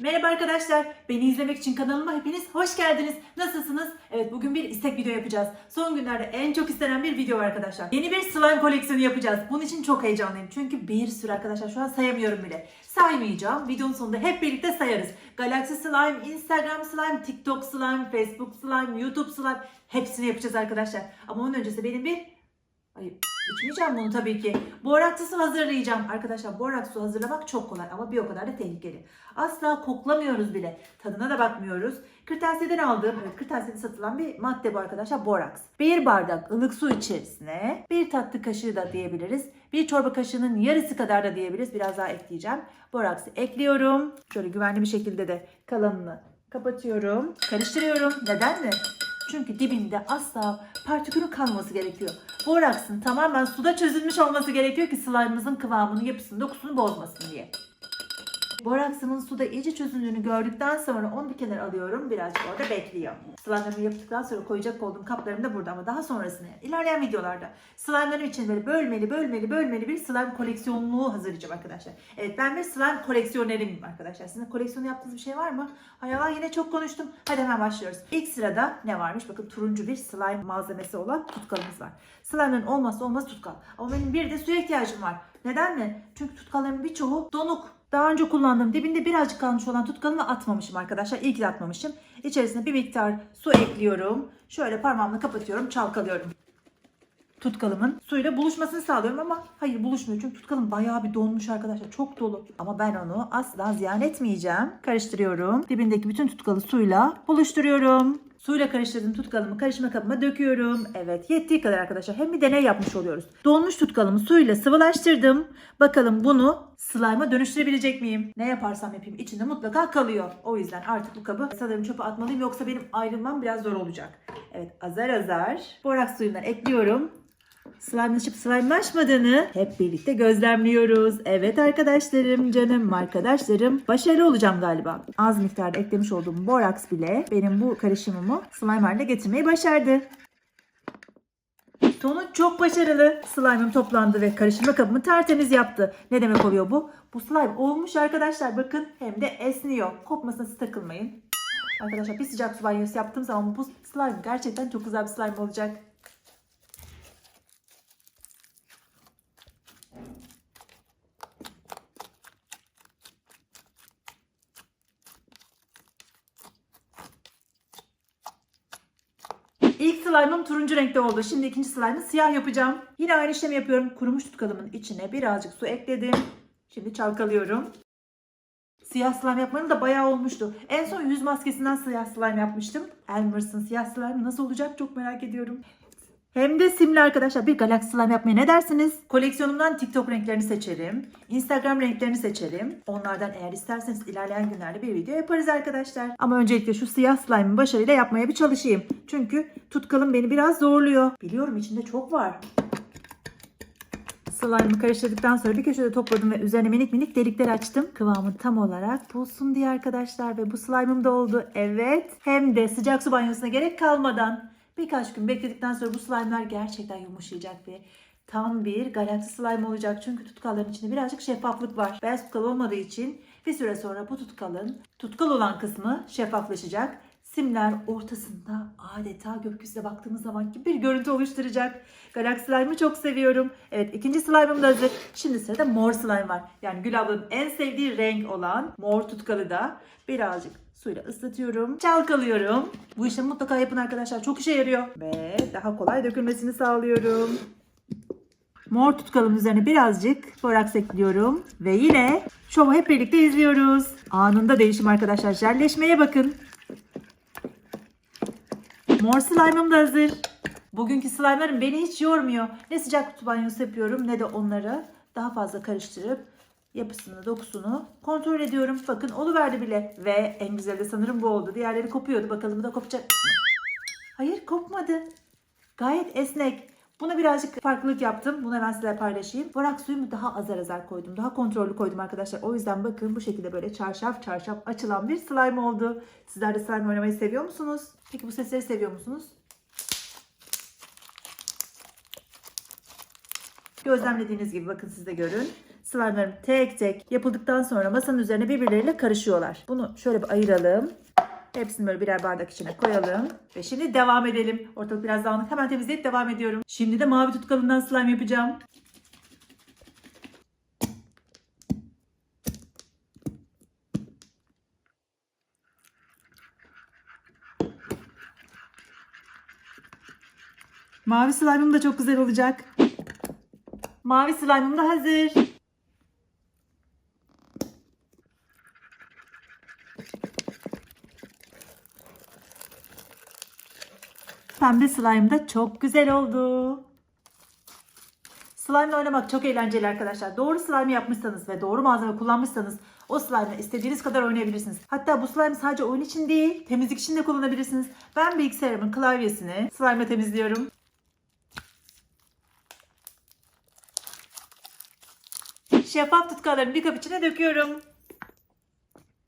Merhaba arkadaşlar. Beni izlemek için kanalıma hepiniz hoş geldiniz. Nasılsınız? Evet bugün bir istek video yapacağız. Son günlerde en çok istenen bir video arkadaşlar. Yeni bir slime koleksiyonu yapacağız. Bunun için çok heyecanlıyım. Çünkü bir sürü arkadaşlar şu an sayamıyorum bile. Saymayacağım. Videonun sonunda hep birlikte sayarız. Galaxy Slime, Instagram Slime, TikTok Slime, Facebook Slime, YouTube Slime hepsini yapacağız arkadaşlar. Ama onun öncesi benim bir Hayır, içmeyeceğim bunu tabii ki. Boraksı hazırlayacağım. Arkadaşlar boraksı hazırlamak çok kolay ama bir o kadar da tehlikeli. Asla koklamıyoruz bile. Tadına da bakmıyoruz. Kırtasiyeden aldığım, evet kırtasiyede satılan bir madde bu arkadaşlar boraks. Bir bardak ılık su içerisine bir tatlı kaşığı da diyebiliriz. Bir çorba kaşığının yarısı kadar da diyebiliriz. Biraz daha ekleyeceğim. Boraksı ekliyorum. Şöyle güvenli bir şekilde de kalanını kapatıyorum. Karıştırıyorum. Neden mi? Çünkü dibinde asla partikülün kalması gerekiyor. Boraksın tamamen suda çözülmüş olması gerekiyor ki slime'ımızın kıvamını, yapısını, dokusunu bozmasın diye. Boraksımın suda iyice çözüldüğünü gördükten sonra onu bir kenara alıyorum. Birazcık orada bekliyor. Slime'larımı yaptıktan sonra koyacak olduğum kaplarım da burada ama daha sonrasında ilerleyen videolarda slime'larım için böyle bölmeli bölmeli bölmeli bir slime koleksiyonluğu hazırlayacağım arkadaşlar. Evet ben bir slime koleksiyonerim arkadaşlar. Sizin de koleksiyon yaptığınız bir şey var mı? Hay Allah yine çok konuştum. Hadi hemen başlıyoruz. İlk sırada ne varmış? Bakın turuncu bir slime malzemesi olan tutkalımız var. Slime'ların olmazsa olmaz tutkal. Ama benim bir de suya ihtiyacım var. Neden mi? Çünkü tutkalların birçoğu donuk. Daha önce kullandığım dibinde birazcık kalmış olan tutkalımı atmamışım arkadaşlar. İyi ki de atmamışım. İçerisine bir miktar su ekliyorum. Şöyle parmağımla kapatıyorum, çalkalıyorum. Tutkalımın suyla buluşmasını sağlıyorum ama hayır buluşmuyor. Çünkü tutkalım bayağı bir donmuş arkadaşlar. Çok dolu. Ama ben onu asla ziyan etmeyeceğim. Karıştırıyorum. Dibindeki bütün tutkalı suyla buluşturuyorum. Suyla karıştırdığım tutkalımı karışma kabıma döküyorum. Evet yettiği kadar arkadaşlar. Hem bir deney yapmış oluyoruz. Donmuş tutkalımı suyla sıvılaştırdım. Bakalım bunu slime'a dönüştürebilecek miyim? Ne yaparsam yapayım içinde mutlaka kalıyor. O yüzden artık bu kabı sanırım çöpe atmalıyım. Yoksa benim ayrılmam biraz zor olacak. Evet azar azar boraks suyundan ekliyorum. Slime'laşıp slime'laşmadığını hep birlikte gözlemliyoruz. Evet arkadaşlarım, canım arkadaşlarım. Başarılı olacağım galiba. Az miktarda eklemiş olduğum boraks bile benim bu karışımımı slime haline getirmeyi başardı. Sonuç çok başarılı. Slime'ım toplandı ve karıştırma kabımı tertemiz yaptı. Ne demek oluyor bu? Bu slime olmuş arkadaşlar. Bakın hem de esniyor. Kopmasına siz takılmayın. Arkadaşlar bir sıcak su banyosu yaptığım zaman bu slime gerçekten çok güzel bir slime olacak. İlk slime'ım turuncu renkte oldu. Şimdi ikinci slime'ı siyah yapacağım. Yine aynı işlemi yapıyorum. Kurumuş tutkalımın içine birazcık su ekledim. Şimdi çalkalıyorum. Siyah slime yapmanın da bayağı olmuştu. En son yüz maskesinden siyah slime yapmıştım. Elmers'ın siyah slime nasıl olacak çok merak ediyorum. Hem de simli arkadaşlar bir galaksi slime yapmaya ne dersiniz? Koleksiyonumdan TikTok renklerini seçerim. Instagram renklerini seçerim. Onlardan eğer isterseniz ilerleyen günlerde bir video yaparız arkadaşlar. Ama öncelikle şu siyah slime'ı başarıyla yapmaya bir çalışayım. Çünkü tutkalım beni biraz zorluyor. Biliyorum içinde çok var. Slime'ı karıştırdıktan sonra bir köşede topladım ve üzerine minik minik delikler açtım. Kıvamı tam olarak bulsun diye arkadaşlar ve bu slime'ım da oldu. Evet. Hem de sıcak su banyosuna gerek kalmadan birkaç gün bekledikten sonra bu slime'lar gerçekten yumuşayacak ve tam bir galaksi slime olacak. Çünkü tutkalların içinde birazcık şeffaflık var. Beyaz tutkal olmadığı için bir süre sonra bu tutkalın tutkal olan kısmı şeffaflaşacak. Simler ortasında adeta gökyüzüne baktığımız zaman gibi bir görüntü oluşturacak. Galaksi slime'ı çok seviyorum. Evet ikinci slime'ım da hazır. Şimdi sırada mor slime var. Yani Gül ablanın en sevdiği renk olan mor tutkalı da birazcık suyla ıslatıyorum. Çalkalıyorum. Bu işlemi mutlaka yapın arkadaşlar. Çok işe yarıyor. Ve daha kolay dökülmesini sağlıyorum. Mor tutkalın üzerine birazcık boraks ekliyorum. Ve yine şovu hep birlikte izliyoruz. Anında değişim arkadaşlar. Jelleşmeye bakın. Mor slime'ım da hazır. Bugünkü slime'larım beni hiç yormuyor. Ne sıcak kutu banyosu yapıyorum ne de onları daha fazla karıştırıp yapısını, dokusunu kontrol ediyorum. Bakın oluverdi bile. Ve en güzeli de sanırım bu oldu. Diğerleri kopuyordu. Bakalım da kopacak. mı? Hayır kopmadı. Gayet esnek. Buna birazcık farklılık yaptım. Bunu hemen size paylaşayım. Borak suyumu daha azar azar koydum. Daha kontrollü koydum arkadaşlar. O yüzden bakın bu şekilde böyle çarşaf çarşaf açılan bir slime oldu. Sizler de slime oynamayı seviyor musunuz? Peki bu sesleri seviyor musunuz? Gözlemlediğiniz gibi bakın siz de görün. Slime'larım tek tek yapıldıktan sonra masanın üzerine birbirleriyle karışıyorlar. Bunu şöyle bir ayıralım. Hepsini böyle birer bardak içine koyalım. Ve şimdi devam edelim. Ortalık biraz dağınık. Hemen temizleyip devam ediyorum. Şimdi de mavi tutkalından slime yapacağım. Mavi slime'ım da çok güzel olacak. Mavi slime'ım da hazır. Pembe slime da çok güzel oldu. Slime oynamak çok eğlenceli arkadaşlar. Doğru slime yapmışsanız ve doğru malzeme kullanmışsanız o slime'la istediğiniz kadar oynayabilirsiniz. Hatta bu slime sadece oyun için değil, temizlik için de kullanabilirsiniz. Ben bilgisayarımın klavyesini slime temizliyorum. Şeffaf tutkallarımı bir kap içine döküyorum.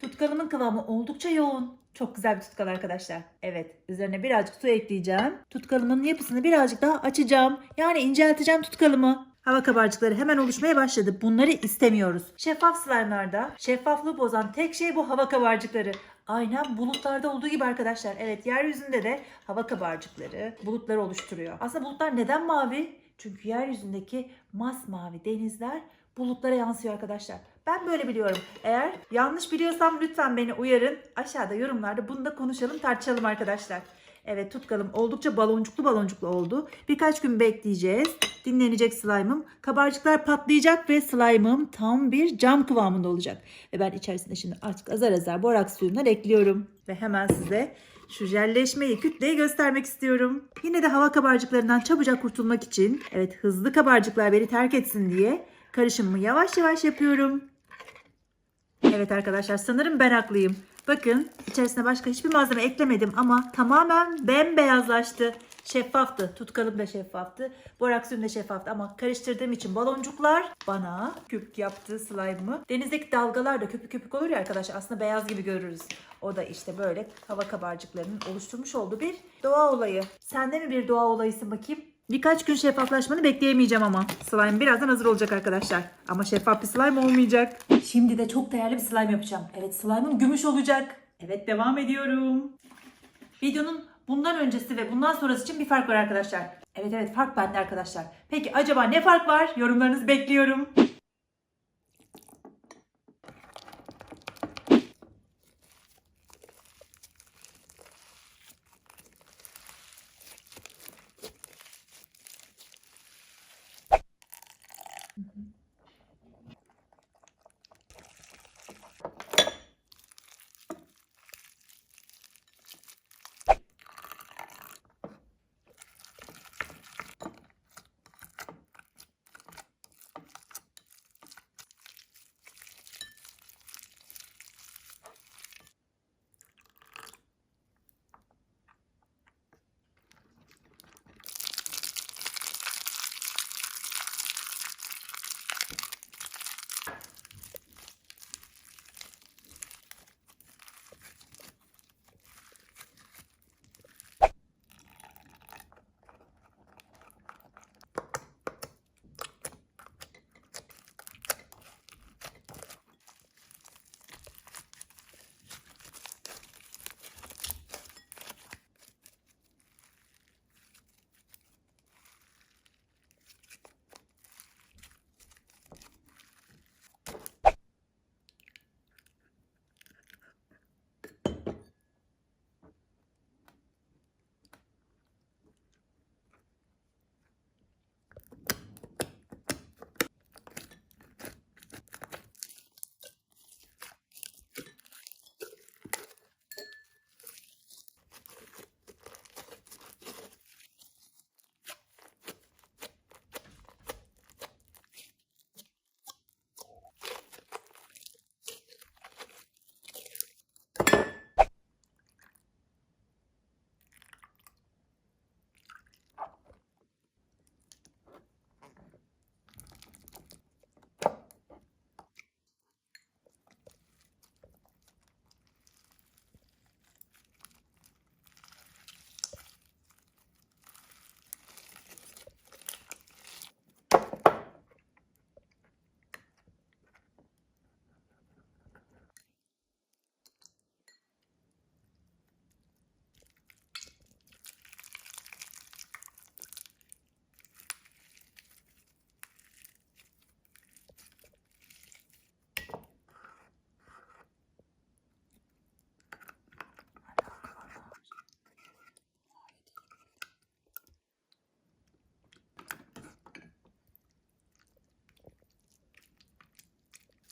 Tutkalımın kıvamı oldukça yoğun. Çok güzel bir tutkal arkadaşlar. Evet, üzerine birazcık su ekleyeceğim. Tutkalımın yapısını birazcık daha açacağım. Yani incelteceğim tutkalımı. Hava kabarcıkları hemen oluşmaya başladı. Bunları istemiyoruz. Şeffaf slime'larda şeffaflığı bozan tek şey bu hava kabarcıkları. Aynen bulutlarda olduğu gibi arkadaşlar. Evet yeryüzünde de hava kabarcıkları bulutları oluşturuyor. Aslında bulutlar neden mavi? Çünkü yeryüzündeki masmavi denizler bulutlara yansıyor arkadaşlar. Ben böyle biliyorum. Eğer yanlış biliyorsam lütfen beni uyarın. Aşağıda yorumlarda bunu da konuşalım, tartışalım arkadaşlar. Evet tutkalım oldukça baloncuklu baloncuklu oldu. Birkaç gün bekleyeceğiz. Dinlenecek slime'ım. Kabarcıklar patlayacak ve slime'ım tam bir cam kıvamında olacak. Ve ben içerisinde şimdi artık azar azar boraks suyundan ekliyorum. Ve hemen size şu jelleşmeyi, kütleyi göstermek istiyorum. Yine de hava kabarcıklarından çabucak kurtulmak için, evet hızlı kabarcıklar beni terk etsin diye karışımımı yavaş yavaş yapıyorum. Evet arkadaşlar sanırım ben haklıyım. Bakın içerisine başka hiçbir malzeme eklemedim ama tamamen bembeyazlaştı. Şeffaftı. Tutkalım da şeffaftı. Boraksiyum da şeffaftı ama karıştırdığım için baloncuklar bana küp yaptı slime'ımı. Denizdeki dalgalar da köpük köpük olur ya arkadaşlar aslında beyaz gibi görürüz. O da işte böyle hava kabarcıklarının oluşturmuş olduğu bir doğa olayı. Sen de mi bir doğa olayısın bakayım? Birkaç gün şeffaflaşmanı bekleyemeyeceğim ama. Slime birazdan hazır olacak arkadaşlar. Ama şeffaf bir slime olmayacak. Şimdi de çok değerli bir slime yapacağım. Evet slime'ım gümüş olacak. Evet devam ediyorum. Videonun bundan öncesi ve bundan sonrası için bir fark var arkadaşlar. Evet evet fark bende arkadaşlar. Peki acaba ne fark var? Yorumlarınızı bekliyorum.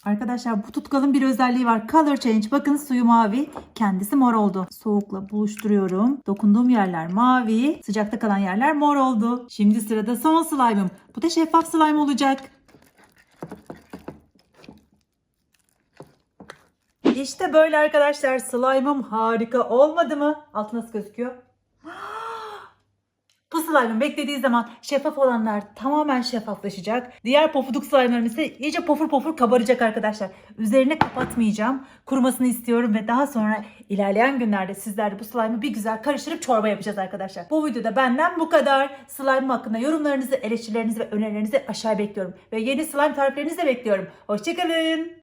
Arkadaşlar bu tutkalın bir özelliği var. Color change. Bakın suyu mavi. Kendisi mor oldu. Soğukla buluşturuyorum. Dokunduğum yerler mavi. Sıcakta kalan yerler mor oldu. Şimdi sırada son slime'ım. Bu da şeffaf slime olacak. İşte böyle arkadaşlar. Slime'ım harika olmadı mı? Altı nasıl gözüküyor? Bu slime'ın beklediği zaman şeffaf olanlar tamamen şeffaflaşacak. Diğer pofuduk slime'larım ise iyice pofur pofur kabaracak arkadaşlar. Üzerine kapatmayacağım. Kurumasını istiyorum ve daha sonra ilerleyen günlerde sizlerle bu slime'ı bir güzel karıştırıp çorba yapacağız arkadaşlar. Bu videoda benden bu kadar. Slime hakkında yorumlarınızı, eleştirilerinizi ve önerilerinizi aşağı bekliyorum. Ve yeni slime tariflerinizi de bekliyorum. Hoşçakalın.